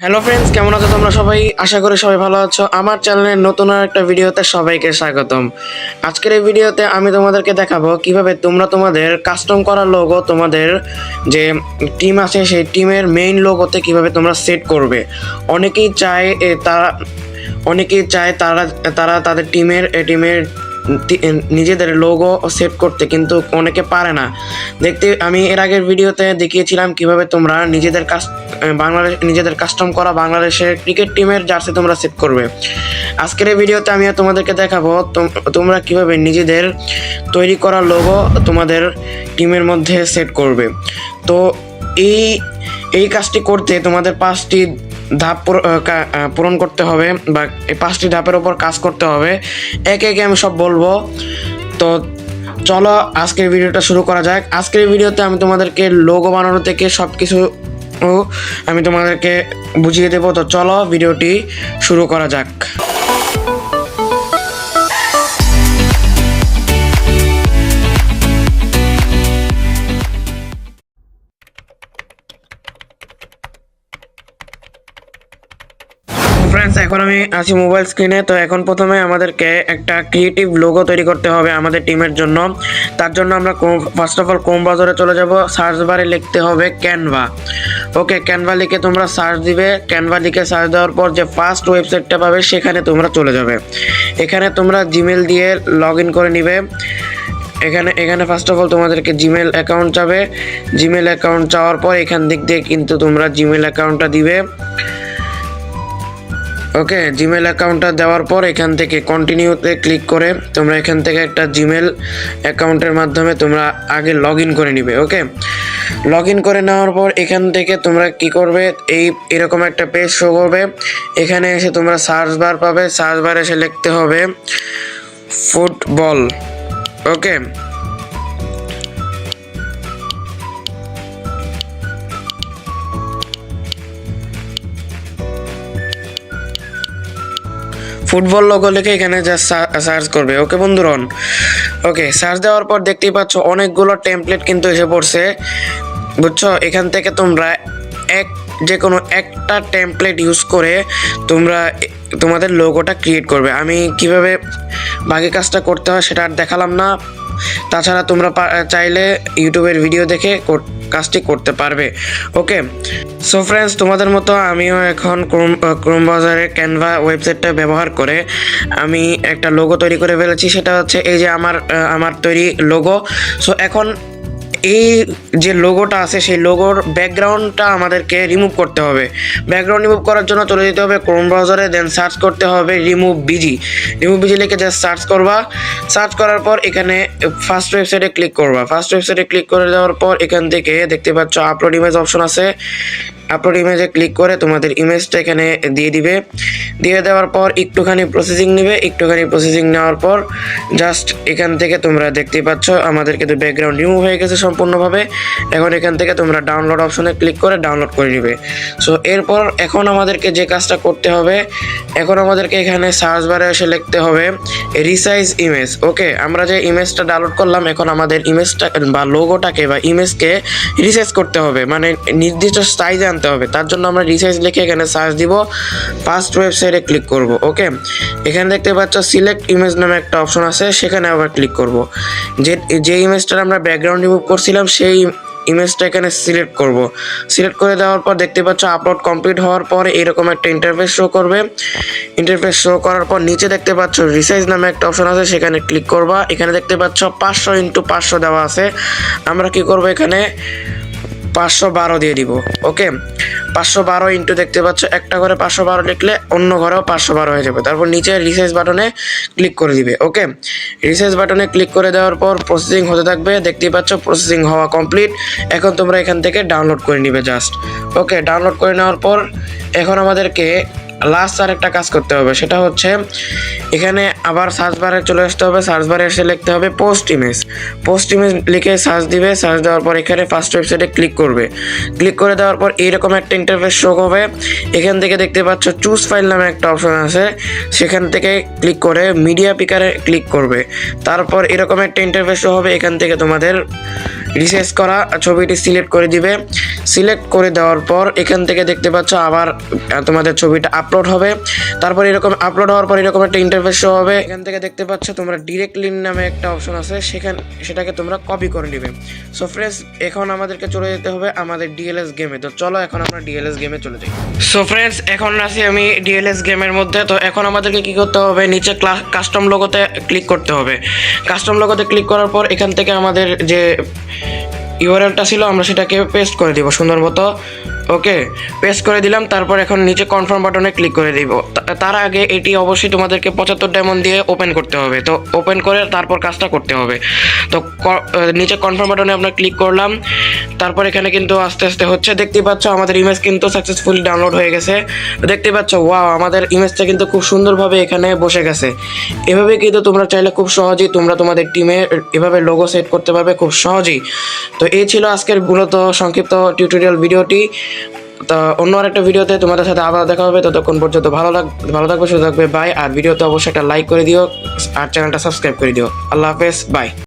Hello friends কেমন আছো তোমরা সবাই? আশা করি সবাই ভালো আছো। আমার চ্যানেলের নতুন আর একটা ভিডিওতে সবাইকে স্বাগতম। আজকের এই ভিডিওতে আমি তোমাদেরকে দেখাবো কীভাবে তোমরা তোমাদের কাস্টম করা লোগো তোমাদের যে টিম আছে, সেই টিমের মেইন লোগোতে কীভাবে তোমরা সেট করবে। অনেকেই চায় তারা, অনেকেই চায় তারা তারা তাদের টিমের টিমের নিজেদের লোগো সেট করতে কিন্তু অনেকে পারে না। দেখতে, আমি এর আগের ভিডিওতে দেখিয়েছিলাম কীভাবে তোমরা নিজেদের কাজ বাংলাদেশ, নিজেদের কাস্টম করা বাংলাদেশের ক্রিকেট টিমের জার্সি তোমরা সেট করবে। আজকের এই ভিডিওতে আমি তোমাদেরকে দেখাবো তোম- তোমরা কীভাবে নিজেদের তৈরি করা লোগো তোমাদের টিমের মধ্যে সেট করবে। তো এই এই কাজটি করতে তোমাদের পাঁচটি ধাপ পূরণ করতে হবে বা এই পাঁচটি ধাপের উপর কাজ করতে হবে। একে একে আমি সব বলব। তো চলো আজকের ভিডিওটা শুরু করা যাক। আজকের ভিডিওতে আমি তোমাদেরকে লোগো বানানো থেকে সব কিছু আমি তোমাদেরকে বুঝিয়ে দেবো। তো চলো ভিডিওটি শুরু করা যাক। ফ্রেন্ডস এখন আমি আছি মোবাইল স্ক্রিনে তো এখন প্রথমে আমাদেরকে একটা ক্রিয়েটিভ লোগো তৈরি করতে হবে আমাদের টিমের জন্য। তার জন্য আমরা ফার্স্ট অফ অল কোম ব্রাউজারে চলে যাব। সার্চ বারে লিখতে হবে ক্যানভা ওকে ক্যানভা লিখে তোমরা সার্চ দিবে। ক্যানভা লিখে সার্চ দেওয়ার পর যে ফার্স্ট ওয়েবসাইটটা পাবে, সেখানে তোমরা চলে যাবে। এখানে তোমরা জিমেল দিয়ে লগ ইন করে নিবে। এখানে এখানে ফার্স্ট অফ অল তোমাদেরকে জিমেল অ্যাকাউন্ট চাবে। জিমেল অ্যাকাউন্ট চাওয়ার পর এখান দিক দিয়ে কিন্তু তোমরা জিমেল অ্যাকাউন্টটা দিবে। ওকে জিমেল অ্যাকাউন্টটা দেওয়ার পর এখান থেকে কন্টিনিউতে ক্লিক করে তোমরা এখান থেকে একটা জিমেল অ্যাকাউন্টের মাধ্যমে তোমরা আগে লগ ইন করে নিবে, ওকে? লগ ইন করে নেওয়ার পর এখান থেকে তোমরা কি করবে? এই, এরকম একটা পেজ শো করবে। এখানে এসে তোমরা সার্চ বার পাবে। সার্চ বার এসে লিখতে হবে ফুটবল ওকে? ফুটবল লোগো লিখে এখানে যা সার্চ করবে। ওকে বন্ধুরন ওকে সার্চ দেওয়ার পর দেখতেই পাচ্ছ অনেকগুলো টেমপ্লেট কিন্তু এসে পড়ছে। বুঝছ? এখান থেকে তোমরা এক যে কোনো একটা টেমপ্লেট ইউজ করে তোমরা তোমাদের লোগোটা ক্রিয়েট করবে। আমি কীভাবে বাকি কাজটা করতে হয় সেটা আর দেখালাম না। তাছাড়া তোমরা চাইলে ইউটিউবের ভিডিও দেখে কাজটি করতে পারবে ওকে সো ফ্রেন্ডস তোমাদের মতো আমিও এখন ক্রোম ক্রোম বাজারে ক্যানভা ওয়েবসাইটটা ব্যবহার করে আমি একটা লোগো তৈরি করে ফেলেছি, সেটা হচ্ছে এই যে আমার আমার তৈরি লোগো সো এখন এই যে লোগোটা আছে, সেই লোগোর ব্যাকগ্রাউন্ডটা আমাদেরকে রিমুভ করতে হবে। ব্যাকগ্রাউন্ড রিমুভ করার জন্য চলে যেতে হবে ক্রোম ব্রাউজারে দেন সার্চ করতে হবে রিমুভ বিজি রিমুভ বিজি লিখে জাস্ট সার্চ করবা। সার্চ করার পর এখানে ফার্স্ট ওয়েবসাইটে ক্লিক করবা। ফার্স্ট ওয়েবসাইটে ক্লিক করে দেওয়ার পর এখান থেকে দেখতে পাচ্ছ আপলোড ইমেজ অপশন আছে। আপলোড ইমেজে ক্লিক করে তোমাদের ইমেজটা এখানে দিয়ে দিবে। দিয়ে দেওয়ার পর একটুখানি প্রসেসিং নেবে। একটুখানি প্রসেসিং নেওয়ার পর জাস্ট এখান থেকে তোমরা দেখতেই পাচ্ছ আমাদের কিন্তু ব্যাকগ্রাউন্ড রিমুভ হয়ে গেছে সম্পূর্ণভাবে। এখন এখান থেকে তোমরা ডাউনলোড অপশনে ক্লিক করে ডাউনলোড করে নেবে। সো এরপর এখন আমাদেরকে যে কাজটা করতে হবে, এখন আমাদেরকে এখানে সার্চ বারে এসে লিখতে হবে রিসাইজ ইমেজ ওকে আমরা যে ইমেজটা ডাউনলোড করলাম, এখন আমাদের ইমেজটা বা লোগোটাকে বা ইমেজকে রিসাইজ করতে হবে। মানে নির্দিষ্ট সাইজে আনতে হবে। তার জন্য আমরা রিসাইজ লিখে এখানে সার্চ দিব ফার্স্ট ওয়েবসাইটে ক্লিক করব ওকে এখানে দেখতে পাচ্ছ সিলেক্ট ইমেজ নামে একটা অপশন আছে, সেখানে আবার ক্লিক করব। যে যে ইমেজটার আমরা ব্যাকগ্রাউন্ড রিমুভ করছিলাম, সেই ইমেজটা এখানে সিলেক্ট করব। সিলেক্ট করে দেওয়ার পর দেখতে পাচ্ছ আপলোড কমপ্লিট হওয়ার পর এরকম একটা ইন্টারফেস শো করবে। ইন্টারফেস শো করার পর নিচে দেখতে পাচ্ছ রিসাইজ নামে একটা অপশন আছে, সেখানে ক্লিক করবা। এখানে দেখতে পাচ্ছ পাঁচশো ইন্টু পাঁচশো দেওয়া আছে। আমরা কি করব এখানে? পাঁচশো বারো দিয়ে দিব, ওকে? পাঁচশো বারো ইন্টু দেখতে পাচ্ছ, একটা ঘরে পাঁচশো বারো লিখলে অন্য ঘরেও পাঁচশো বারো হয়ে যাবে। তারপর নিচে রিসাইজ বাটনে ক্লিক করে দিবে, ওকে? রিসাইজ বাটনে ক্লিক করে দেওয়ার পর প্রসেসিং হতে থাকবে, দেখতেই পাচ্ছ প্রসেসিং হওয়া কমপ্লিট এখন তোমরা এখান থেকে ডাউনলোড করে নিবে জাস্ট ওকে? ডাউনলোড করে নেওয়ার পর এখন আমাদেরকে লাস্ট আর একটা কাজ করতে হবে, সেটা হচ্ছে এখানে আবার সার্চ বারে চলে আসতে হবে সার্চ বারে এসে লিখতে হবে পোস্ট ইমেজ পোস্ট ইমেজ লিখে সার্চ দিবে সার্চ দেওয়ার পর এখানে ফার্স্ট ওয়েবসাইটে ক্লিক করবে। ক্লিক করে দেওয়ার পর এইরকম একটা ইন্টারফেস শো হবে। এখান থেকে দেখতে পাচ্ছ চুজ ফাইল নামে একটা অপশন আছে। সেখান থেকে ক্লিক করে মিডিয়া পিকারে ক্লিক করবে। তারপর এরকম একটা ইন্টারফেস শো হবে, এখান থেকে তোমাদের রিসার্চ করা ছবিটি সিলেক্ট করে দিবে। সিলেক্ট করে দেওয়ার পর এখান থেকে দেখতে পাচ্ছ আবার তোমাদের ছবিটা আপলোড হবে। তারপর এরকম আপলোড হওয়ার পর এরকম একটা ইন্টারফেস শো হবে। এখান থেকে দেখতে পাচ্ছ তোমরা ডিরেক্ট লিঙ্ক নামে একটা অপশন আছে। সেখান, সেটাকে তোমরা কপি করে নিবে। সো ফ্রেন্ডস এখন আমাদেরকে চলে যেতে হবে আমাদের ডিএলএস গেমে তো চলো এখন আমরা ডিএলএস গেমে চলে যাই। সো ফ্রেন্ডস এখন আছি আমি ডিএলএস গেমের মধ্যে। তো এখন আমাদেরকে কি করতে হবে? নিচে কাস্টম লোগোতে ক্লিক করতে হবে। কাস্টম লোগোতে ক্লিক করার পর এখান থেকে আমাদের যে ইউআরএলটা ছিল আমরা সেটাকে পেস্ট করে দিব সুন্দর মতো। ওকে পেস্ট করে দিলাম, তারপর এখন নিচে কনফার্ম বাটনে ক্লিক করে দিব। তার আগে এটি অবশ্যই তোমাদেরকে পঁচাত্তর ডায়মন্ড দিয়ে ওপেন করতে হবে। তো ওপেন করে তারপর কাজটা করতে হবে। তো নিচে কনফার্ম বাটনে আমরা ক্লিক করলাম। তারপর এখানে কিন্তু আস্তে আস্তে হচ্ছে, দেখতে পাচ্ছ আমাদের ইমেজ কিন্তু সাকসেসফুলি ডাউনলোড হয়ে গেছে। দেখতে পাচ্ছ ওয়াও আমাদের ইমেজটা কিন্তু খুব সুন্দরভাবে এখানে বসে গেছে। এভাবে কিন্তু তোমরা চাইলে খুব সহজেই তোমরা তোমাদের টিমে এভাবে লোগো সেট করতে পারবে খুব সহজেই। তো এই ছিল আজকের মূলত সংক্ষিপ্ত টিউটোরিয়াল ভিডিওটি তো অন্য আরেকটা ভিডিওতে তোমাদের সাথে আবার দেখা হবে। ততক্ষণ পর্যন্ত ভালো লাগ ভালো থাকবে, সুস্থ থাকবে। বাই আর ভিডিওতে অবশ্যই একটা লাইক করে দিও, আর চ্যানেলটা সাবস্ক্রাইব করে দিও। আল্লাহ হাফেজ। বাই